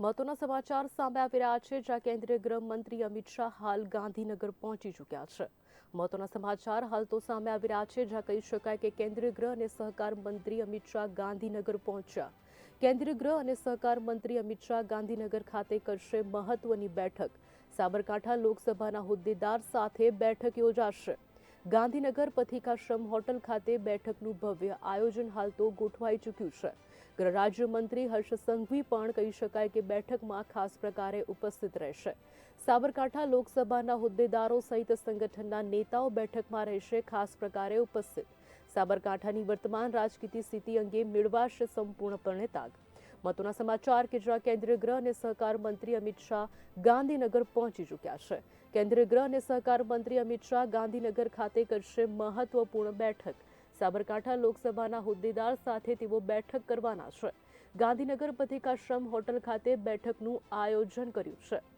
મહત્વના સમાચાર સામે આવી રહ્યા છે, જ્યાં કેન્દ્રીય ગૃહમંત્રી અમિત શાહ હાલ ગાંધીનગર પહોંચી ચૂક્યા છે. મહત્વના સમાચાર હાલ તો સામે આવી રહ્યા છે, જ્યાં કહી શકાય કે કેન્દ્રીય ગૃહ અને સહકાર મંત્રી અમિત શાહ ગાંધીનગર પહોંચ્યા. કેન્દ્રીય ગૃહ અને સહકાર મંત્રી અમિત શાહ ગાંધીનગર ખાતે કરશે મહત્વની બેઠક. સાબરકાંઠા લોકસભાના હોદ્દેદાર સાથે બેઠક યોજાશે. ગાંધીનગર પથિકાશ્રમ હોટલ ખાતે બેઠકનું ભવ્ય આયોજન હાલ તો ગોઠવાઈ ચૂક્યું છે. ગૃહ રાજ્યમંત્રી હર્ષ સંઘવી પણ કહી શકાય કે બેઠકમાં ખાસ પ્રકારે ઉપસ્થિત રહેશે. સાબરકાંઠા લોકસભાના હોદ્દેદારો સહિત સંગઠનના નેતાઓ બેઠકમાં રહેશે, ખાસ પ્રકારે ઉપસ્થિત. સાબરકાંઠાની વર્તમાન રાજકીય સ્થિતિ અંગે મેળવાશે સંપૂર્ણપણે તાગ. મહત્વના સમાચાર, કે કેન્દ્રીય ગૃહ અને સહકાર મંત્રી અમિત શાહ ગાંધીનગર પહોંચી ચૂક્યા છે. કેન્દ્રીય ગૃહ અને સહકાર મંત્રી અમિત શાહ ગાંધીનગર ખાતે કરશે મહત્વપૂર્ણ બેઠક. સાબરકાંઠા લોકસભાના હોદ્દેદાર સાથે તેઓ બેઠક કરવાના છે. ગાંધીનગર પથિકાશ્રમ હોટલ ખાતે બેઠકનું આયોજન કર્યું છે.